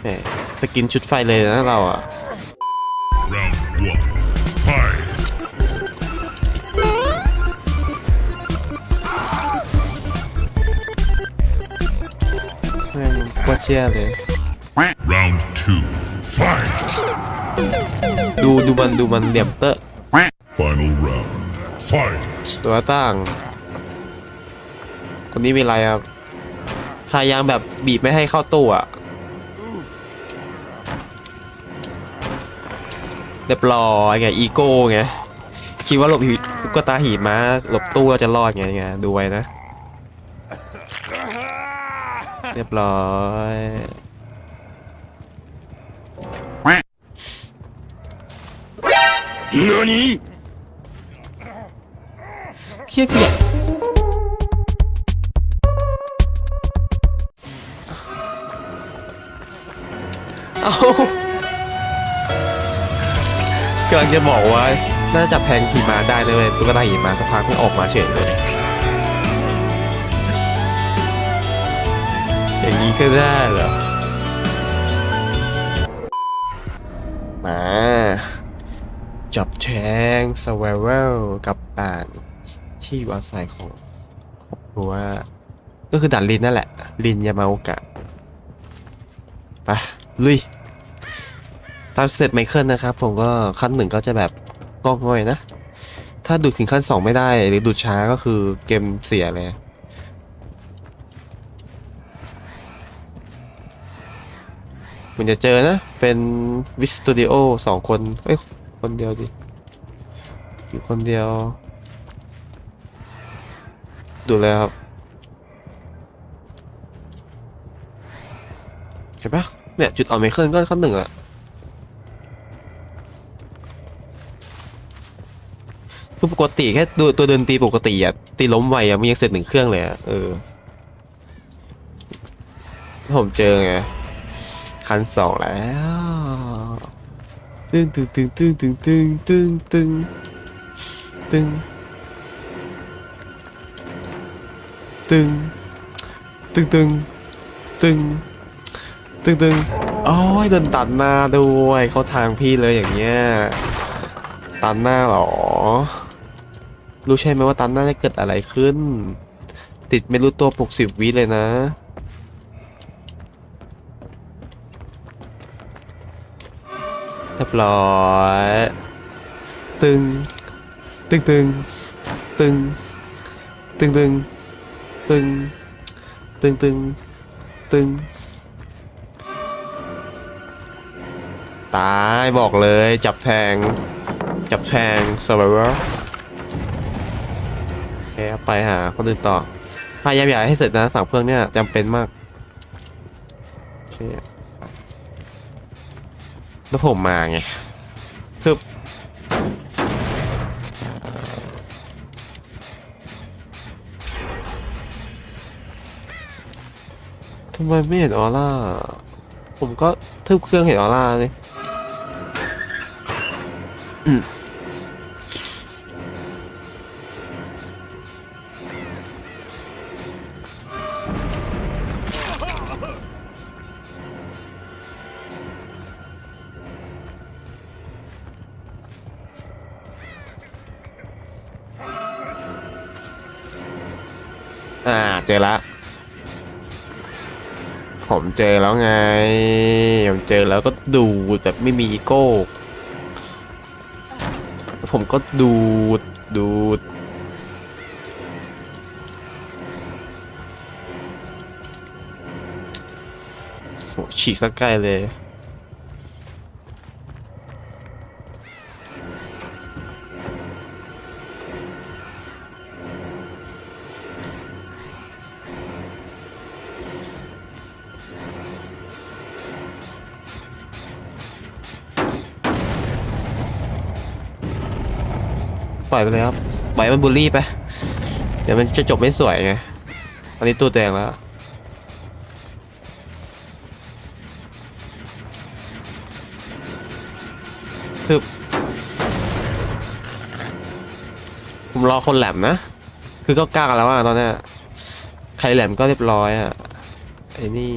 แหมสกินชุดไฟเลยนะเราอะ Round one. Fight. แม่งโคตรเชี่ยเลย Round two. Fight. ดูดูมันดูมันเหลี่ยมเตอะ Final round. Fight. ตัวตั้ง คนนี้มีอะไรครับพยายามแบบบีบไม่ให้เข้าตู้อะเรียบร้อยไงอีโก้ไงคิดว่าหลบหิตุ๊กตาหีบม้าหลบตู้แล้วจะรอดไงไงดูไว้นะ เรียบร้อยเฮี้ยเกีย เอากำลังจะบอกว่า น่าจะจับแทงผีมาได้เลยเว้ยตุ๊กตาหีม้าสักพักไม่ออกมาเฉยเลย อย่างนี้ก็ได้เหรอ มา จับแทงสวเวลกับด่าน ที่อยู่อาศัยของครอบครัวก็คือด่านลินนั่นแหละ ลินยามาโอกะไป ลุยตามเสร็จไมเคิลนะครับ ผมก็ขั้นหนึ่งก็จะแบบก้องง่อยนะ ถ้าดูดถึงขั้นสองไม่ได้ หรือดูดช้าก็คือเกมเสียเลยคุณจะเจอนะ เป็นวิสตูดิโอสองคน เอ้ย คนเดียวดิ อยู่คนเดียว ดูเลยครับ เห็นปะ เนี่ย จุดอ่อนไมเคิลก็ขั้นหนึ่งอะคือปกติแค่ดูตัวเดินตีปกติอะตีล้มไวอะมันยังเสร็จหนึ่งเครื่องเลยอะเออแล้วผมเจอไงคันสองแล้วตึงตึงตึงตึงตึงตึงตึงตึงตึงตึงตึงตึงตึง ตึงตึงโอ้ยโดนตัดหน้าด้วย เข้าทางพี่เลยอย่างเงี้ย ตัดหน้าเหรอ รู้ใช่ไหมว่าตัดหน้าจะเกิดอะไรขึ้น ติดไม่รู้ตัวปลุกสิบวิเลยนะเรียบร้อยตึง ตึงตึง ตึง ตึงตึง ตึง ตึงตึง ตึง ตายบอกเลยจับแทง จับแทง survivor โอเคไปหาคนอื่นต่อพยายามอย่าให้เสร็จนะสั่งเครื่องเนี่ยจำเป็นมากโอเคแล้วผมมาไงทึบทำไมไม่เห็นออร่า ผมก็ทึบเครื่องเห็นออร่าเลย อ่าเจอละผมเจอแล้วไง ผมเจอแล้วก็ดูแบบไม่มีอีโก้ ผมก็ดูด ดูด โหฉีกสักใกล้เลย ปล่อยไปเลยครับปล่อยมันบูลลี่ไป เดี๋ยวมันจะจบไม่สวยไงตอนนี้ตัวแดงแล้วทึบผมรอคนแหลมนะ คือก็กล้ากันแล้วอะตอนนี้ใครแหลมก็เรียบร้อยอะไอ้นี่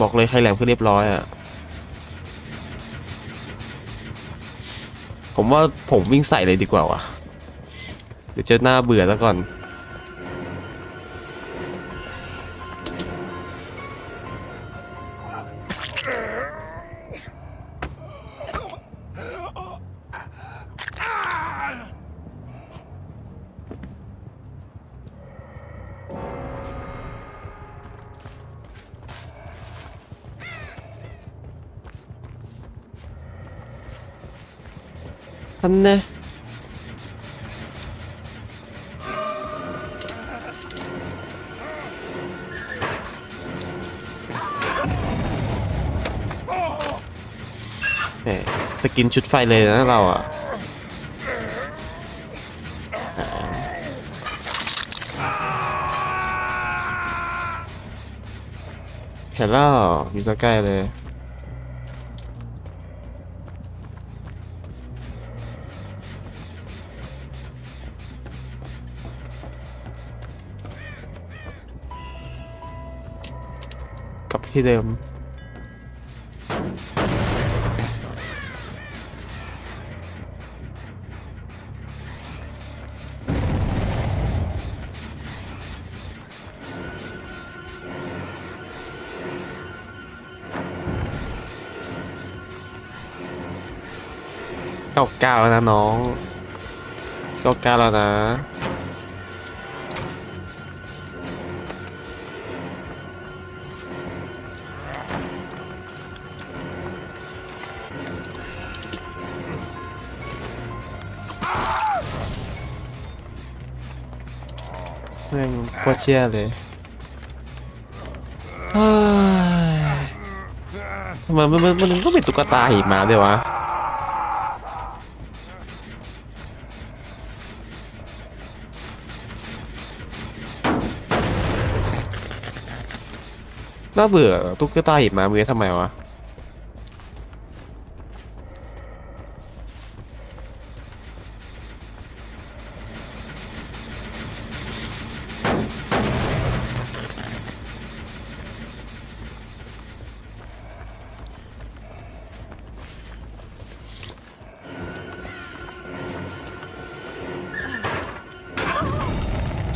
บอกเลยใครแหลมคือเรียบร้อยอะ ผมว่าผมวิ่งใส่เลยดีกว่าว่ะเดี๋ยวเจะหน้าเบื่อแล้วก่อน ท่านนะแหมสกินชุดไฟเลยนะเราอะอ่าเห็นแล้วอยู่ใกล้เลย ที่เดิม เก้าเก้าแล้วนะน้องเก้าเก้าแล้วนะ ม่งโคตรเชี่ยเลยทำไมมันมันมันก็เป็นตุ๊กตาหิมะด้วยวะน่าเบื่อตุ๊กตาหิมะมือทำไมวะ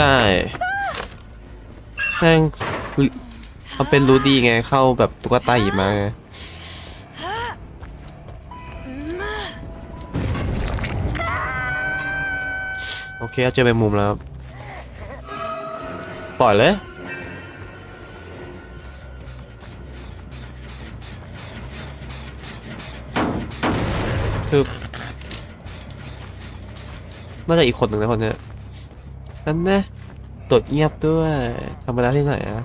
ใช่แม่งมันเป็นรู้ดีไงเข้าแบบตุ๊กตาหิมะไงโอเคเอเจอไปมุมแล้วปล่อยเลยคือน่าจะอีกคนหนึ่งนะคนเนี้ย นั่นนะตดเงียบด้วยธรรมดาที่ไหนอะ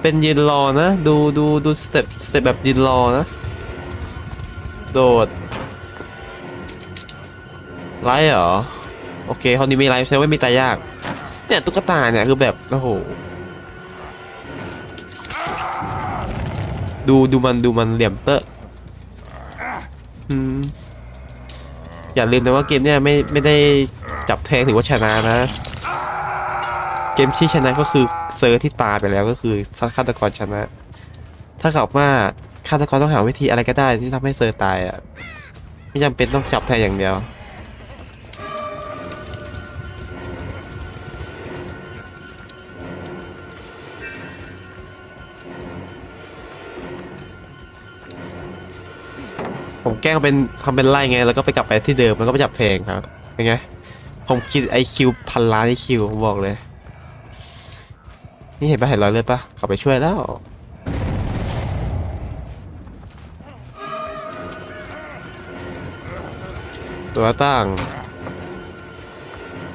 เป็นยืนรอนะ ดูดูดูสเต็ปสเต็ปแบบยืนรอนะ โดดไลฟ์เหรอ โอเคคราวนี้มีไลฟ์ใช่ไหมไม่มีตายยาก เนี่ยตุ๊กตาเนี่ยคือแบบ โอ้โห ดูดูมันดูมันเหลี่ยมเตอะ อืม อย่าลืมนะว่าเกมเนี่ยไม่ไม่ได้จับแทงหรือว่าชนะนะ เกมที่ชนะก็คือเซอร์ที่ตายไปแล้วก็คือฆาตกรชนะ ถ้ากับว่าฆาตกรต้องหาวิธีอะไรก็ได้ที่ทำให้เซอร์ตายอะไม่จำเป็นต้องจับแทงอย่างเดียว ผมแกล้งเป็นทำเป็นไล่ไง แล้วก็ไปกลับไปที่เดิมแล้วก็ไปจับแทงครับเป็นไงผมคิดไอคิวพันล้านไอคิวผมบอกเลย นี่เห็นปะเห็นรอยเลือดปะกลับไปช่วยแล้วตัวตั้ง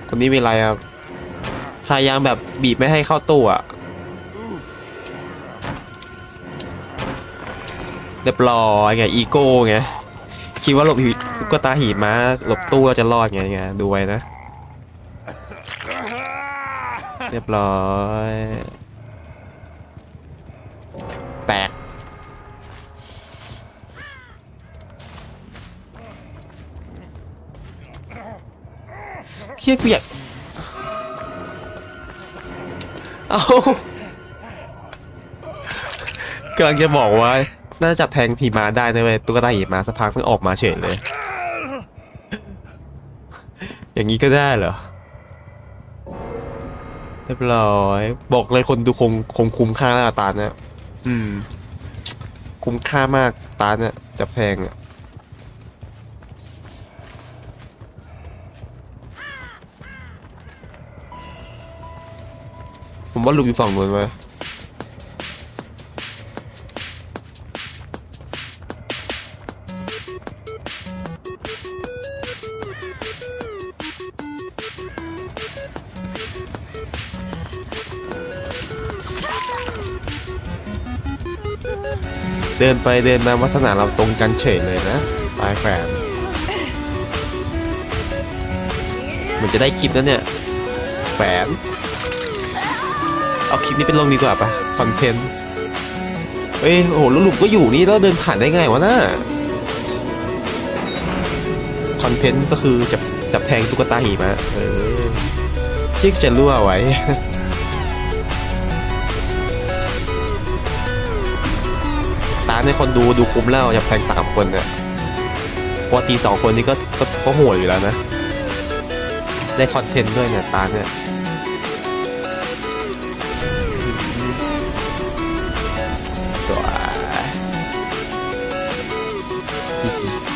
คนนี้มีอะไรครับพยายามแบบบีบไม่ให้เข้าตู้อะเรียบร้อยไงอีโก้ไง คิดว่าหลบหิตุ๊กตาหีบม้าหลบตู้เราจะรอดไงไงดูไว้นะ เรียบร้อย แตกเฮียกูอยากเอากำลังจะบอกว่า น่าจะจับแทงพีมาได้นะเว้ยตุ๊กตาหิมาสักพักมันออกมาเฉยเลย อย่างนี้ก็ได้เหรอเรียบร้อย บอกเลยคนดูคงคงคุ้มค่าแล้วอะตาเนี่ยอืม คุ้มค่ามากตาเนี่ยจับแทงอะผมว่าลูกอยู่ฝั่งนู้นไว้ย เดินไปเดินมาวัสนาเราตรงกันเฉยเลยนะปลายแฝงมันจะได้คลิปแล้วเนี่ยแฝนเอาคลิปนี้เป็นลงดีกว่าปะคอนเทนต์เอ้ยโอ้โหแล้วหลุมก็อยู่นี่แล้วเดินผ่านได้ไงวะน่าคอนเทนต์ก็คือจับจับแทงตุ๊กตาหิมะเออที่จะรั่วไว้านให้คนดูดูคุ้มแล้วอย่าแพงสามคนเนี่ยพอตีสองคนนี้ก็ก็ก็โหดอยู่แล้วนะ ได้คอนเทนต์ด้วยเนี่ยตาเนี่ยสวยจีจี